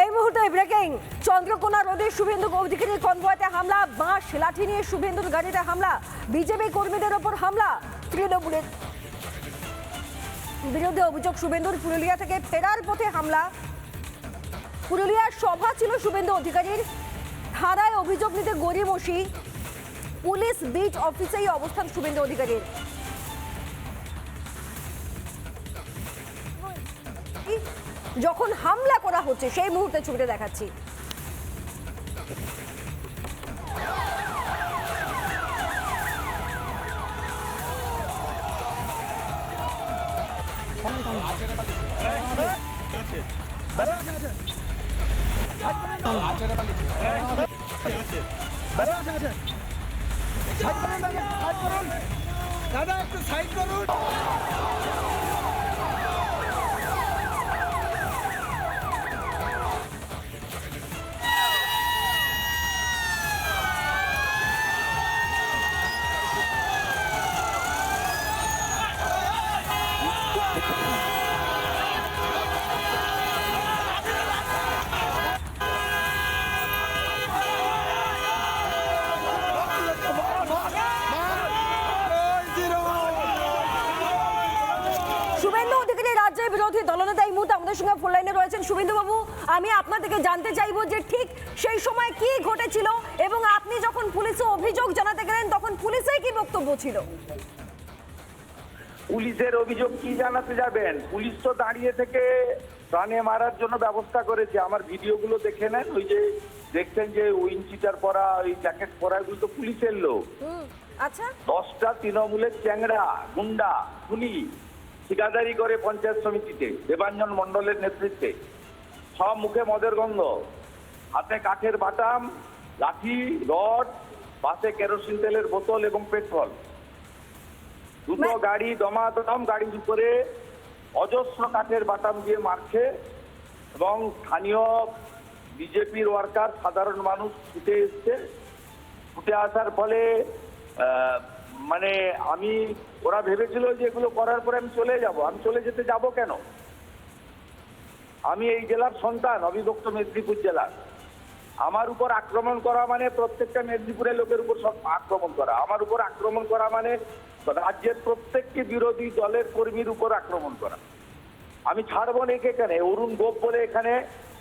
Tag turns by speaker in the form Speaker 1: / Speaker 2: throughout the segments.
Speaker 1: এই মুহূর্তে ব্রেকিং চন্দ্রকোনা রোডে শুভেন্দু অধিকারীর কনভয়তে হামলা, বাঁশ, লাঠি নিয়ে শুভেন্দুর গাড়িতে হামলা, বিজেপি কর্মীদের ওপর হামলা, তৃণমূলের বিরুদ্ধে অভিযোগ শুভেন্দুর পুরুলিয়া থেকে ফেরার পথে হামলা। পুরুলিয়ার সভা ছিল শুভেন্দু অধিকারীর, থানায় অভিযোগ নিতে গড়িমসি, পুলিশ বিট অফিসেই অবস্থান শুভেন্দু অধিকারীর। যখন হামলা করা হচ্ছে সেই মুহূর্তে ছবিটা দেখাচ্ছি।
Speaker 2: দাদা একটু সাইড করুন।
Speaker 1: আমাদের সঙ্গে ফোন লাইনে রয়েছেন শুভেন্দু বাবু আমি আপনার থেকে জানতে চাইব যে ঠিক সেই সময় কি ঘটেছিল এবং আপনি যখন পুলিশে অভিযোগ জানাতে গেলেন তখন পুলিশের কি বক্তব্য ছিল?
Speaker 3: পুলিশের অভিযোগ কি জানাতে যাবেন? পুলিশ তো দাঁড়িয়ে থেকে প্রাণে মারার জন্য ব্যবস্থা করেছে। আমার ভিডিওগুলো দেখে নেন ওই যে দেখছেন যে উইন চিটার পরা ওই জ্যাকেট পরা এগুলো তো পুলিশের লোক।
Speaker 1: আচ্ছা।
Speaker 3: দশটা তৃণমূলের চ্যাংড়া গুন্ডা খুনি ঠিকাদারি করে পঞ্চায়েত সমিতিতে দেবাঞ্জন মণ্ডলের নেতৃত্বে। সব মুখে মদের গন্ধ। হাতে কাঠের বাটাম লাঠি রড বাসে কেরোসিন তেলের বোতল এবং পেট্রোল। দুটো গাড়ি দমাদম গাড়ির উপরে অজস্র কাঠের বাটাম দিয়ে মারছে এবং স্থানীয় বিজেপির ওয়ার্কার সাধারণ মানুষ ছুটে এসছে। ছুটে আসার ফলে আহ, মানে আমি ওরা ভেবেছিল যে এগুলো করার পরে আমি চলে যাব। আমি চলে যেতে যাব কেন? আমি এই জেলার সন্তান অবিভক্ত মেদিনীপুর জেলার। আমার উপর আক্রমণ করা মানে প্রত্যেকটা মেদিনীপুরের লোকের উপর সব আক্রমণ করা। আমার উপর আক্রমণ করা মানে রাজ্যের প্রত্যেকটি বিরোধী দলের কর্মীর উপর আক্রমণ করা। আমি ছাড়বো না একে এখানে। অরুণ গোপ বলে এখানে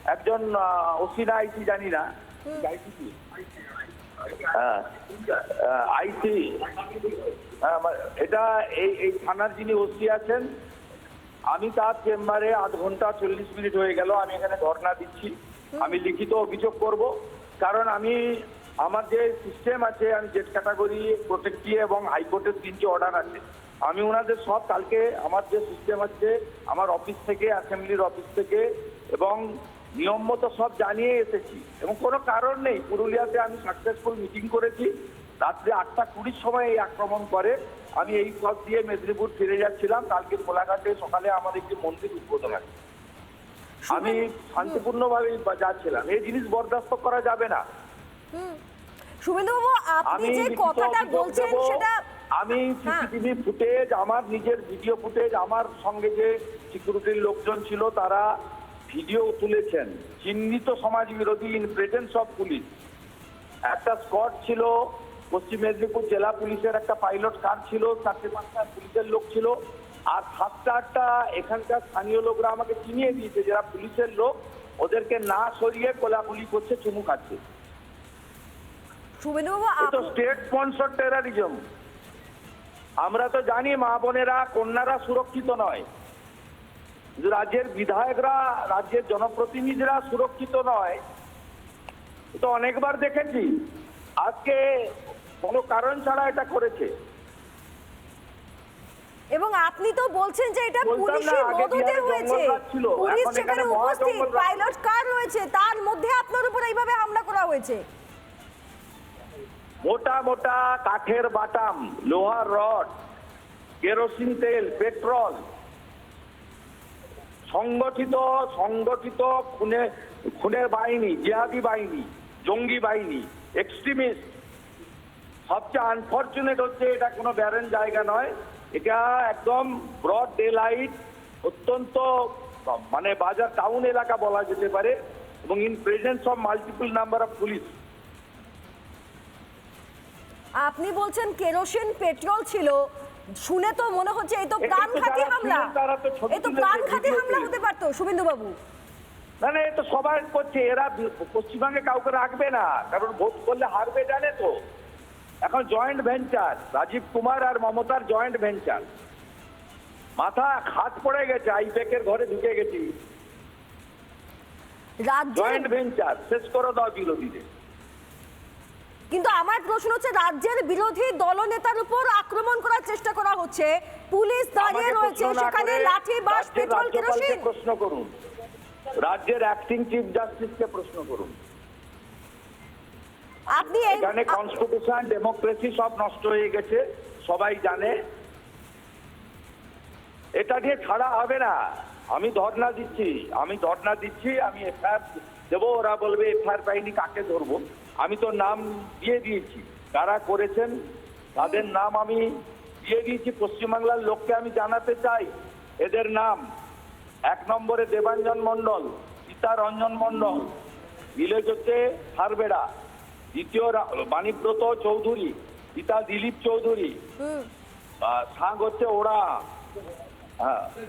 Speaker 3: একজন ওসিনা আইসি জানি না। হ্যাঁ আইসি এটা এই এই থানার যিনি ওসি আছেন আমি তার চেম্বারে আধ ঘণ্টা চল্লিশ মিনিট হয়ে গেল আমি এখানে ধর্ণা দিচ্ছি। আমি লিখিত অভিযোগ করব কারণ আমি আমার যে সিস্টেম আছে আমি জেট ক্যাটাগরি প্রোটেক্টিভ এবং হাইকোর্টের তিনটি অর্ডার আছে। আমি ওনাদের সব কালকে আমার যে সিস্টেম আছে আমার অফিস থেকে অ্যাসেম্বলির অফিস থেকে এবং নিয়ম মতো সব জানিয়ে এসেছি। এবং কোনো কারণ নেই। পুরুলিয়াতে আমি সাকসেসফুল মিটিং করেছি। রাত্রে আটটা কুড়ির সময় এই আক্রমণ করে আমি এই পথ দিয়ে মেদিনীপুর ফিরে যাচ্ছিলাম। কালকে কোলাঘাটে সকালে আমার একটি মন্দির উদ্বোধন আছে আমি শান্তিপূর্ণভাবে যাচ্ছিলাম। এই জিনিস বরদাস্ত করা যাবে না।
Speaker 1: আপনি
Speaker 3: আমি
Speaker 1: যে কথাটা বলছেন সেটা
Speaker 3: আমি
Speaker 1: হ্যাঁ।
Speaker 3: সিসিটিভি ফুটেজ আমার নিজের ভিডিও ফুটেজ আমার সঙ্গে যে সিকিউরিটির লোকজন ছিল তারা ভিডিও তুলেছেন চিহ্নিত সমাজ বিরোধী ইন প্রেজেন্স অফ পুলিশ একটা স্কট ছিল পশ্চিম মেদিনীপুর জেলা পুলিশের একটা পাইলট কার ছিল চারটে পাঁচটা পুলিশের লোক ছিল। আর সাতটা আটটা এখানকার স্থানীয় লোকরা আমাকে চিনিয়ে দিয়েছে যারা পুলিশের লোক ওদেরকে না সরিয়ে কোলাগুলি করছে চুমু খাচ্ছে। স্টেট স্পন্সর টেরারিজম আমরা তো জানি মা বোনেরা কন্যারা সুরক্ষিত নয়। রাজ্যের বিধায়করা রাজ্যের জনপ্রতিনিধিরা সুরক্ষিত নয় তো অনেকবার দেখেছি। আজকে কোনো কারণ ছাড়া এটা করেছে।
Speaker 1: এবং আপনি তো বলছেন যে এটা পুলিশের মদতে হয়েছে। পুলিশ সেখানে উপস্থিত। পাইলট কার রয়েছে? তার মধ্যে আপনার উপর এইভাবে হামলা করা হয়েছে।
Speaker 3: মোটা মোটা কাঠের বাটাম লোহার রড কেরোসিন তেল পেট্রোল সংগঠিত সংগঠিত খুনে, খুনের বাহিনী, জিহাদি বাহিনী, জঙ্গি বাহিনী এক্সট্রিমিস্ট সবচেয়ে আনফর্চুনেট হচ্ছে এটা কোনো ব্যারেন জায়গা নয়। এটা একদম ব্রড ডে লাইট অত্যন্ত মানে বাজার টাউন এলাকা বলা যেতে পারে এবং in presence of multiple number of police
Speaker 1: আপনি বলছেন কেরোসিন, পেট্রোল ছিল শুনে তো মনে হচ্ছে এই তো প্রাণঘাতী হামলা। এই তো প্রাণঘাতী হামলা হতে পারতো শুভেন্দু বাবু
Speaker 3: না না এ তো সবাই করছে এরা পশ্চিমবঙ্গে কাউকে রাখবে না কারণ ভোট করলে হারবে জানে তো। এখন জয়েন্ট ভেঞ্চার রাজীব কুমার আর মমতার জয়েন্ট ভেঞ্চার মাথা খাত পড়ে গেছে আইপ্যাকের ঘরে ঢুকে গেছি। জয়েন্ট ভেঞ্চার শেষ করে দাও বিরোধীদের।
Speaker 1: কিন্তু আমার প্রশ্ন হচ্ছে রাজ্যের বিরোধী দলনেতার উপর আক্রমণ করার চেষ্টা করা হচ্ছে। পুলিশ দাঁড়িয়ে রয়েছে সেখানে লাঠি বাস পেট্রোল কেরোসিন।
Speaker 3: প্রশ্ন করুন। রাজ্যের অ্যাক্টিং চিফ জাস্টিসকে প্রশ্ন করুন।
Speaker 1: আপনি এই
Speaker 3: এখানে কনস্টিটিউশন ডেমোক্রেসি সব নষ্ট হয়ে গেছে সবাই জানে। এটা দিয়ে ছাড়া হবে না। আমি ধর্ণা দিচ্ছি আমি ধর্ণা দিচ্ছি আমি এফআইআর দেবো ওরা বলবে এফআইআর পাইনি কাকে ধরবো। আমি তো নাম দিয়ে দিয়েছি কারা করেছেন তাদের নাম আমি দিয়ে দিয়েছি। পশ্চিমবাংলার লোককে আমি জানাতে চাই এদের নাম। এক নম্বরে দেবাঞ্জন মণ্ডল সীতা রঞ্জন মণ্ডল ভিলেজ হচ্ছে হারবেড়া দ্বিতীয় বাণীব্রত চৌধুরী পিতা দিলীপ চৌধুরী সাং হচ্ছে ওরা।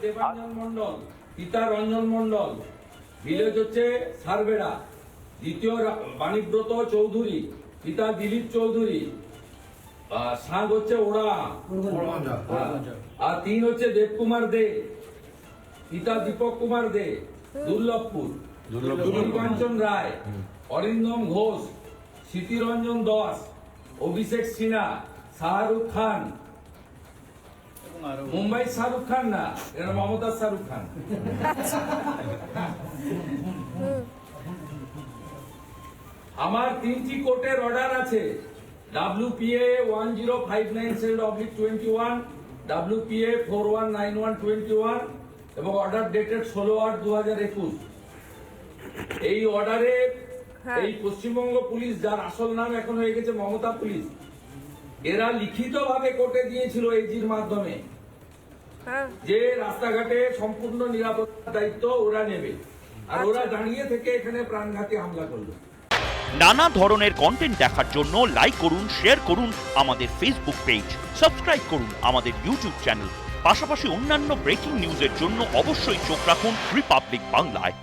Speaker 2: দেবাঞ্জন মন্ডল পিতা রঞ্জন মন্ডল ভিলেজ হচ্ছে সারবেড়া দ্বিতীয় বাণীব্রত চৌধুরী পিতা দিলীপ চৌধুরী আর সাং হচ্ছে ওরা। হ্যাঁ। আর তিন হচ্ছে দেবকুমার দে পিতা দীপক কুমার দে দুর্লভপুর। কাঞ্চন রায় অরিন্দম ঘোষ স্মৃতিরঞ্জন দাস অভিষেক সিনহা শাহরুখ খান মুম্বাই শাহরুখ খান না এটা মমতা শাহরুখ খান। আমার তিনটি কোর্টের অর্ডার আছে। WPA one zero five nine seven oblique twenty one WPA four one nine one twenty one এবং অর্ডার ডেটেড ষোলো আট দু হাজার একুশ। এই অর্ডারে
Speaker 1: হ্যাঁ।
Speaker 2: এই পশ্চিমবঙ্গ পুলিশ যার আসল নাম এখন হয়ে গেছে মমতা পুলিশ এরা লিখিতভাবে কোর্টে দিয়েছিল এইজির মাধ্যমে। যে রাস্তাঘাটে সম্পূর্ণ নিরাপত্তার দায়িত্ব ওরা নেবে। আর ওরা দাঁড়িয়ে থেকে এখানে প্রাণঘাতী হামলা করল।
Speaker 4: নানা ধরনের কন্টেন্ট দেখার জন্য লাইক করুন শেয়ার করুন আমাদের ফেসবুক পেজ সাবস্ক্রাইব করুন আমাদের ইউটিউব চ্যানেল পাশাপাশি অন্যান্য ব্রেকিং নিউজের জন্য অবশ্যই চোখ রাখুন রিপাবলিক বাংলায়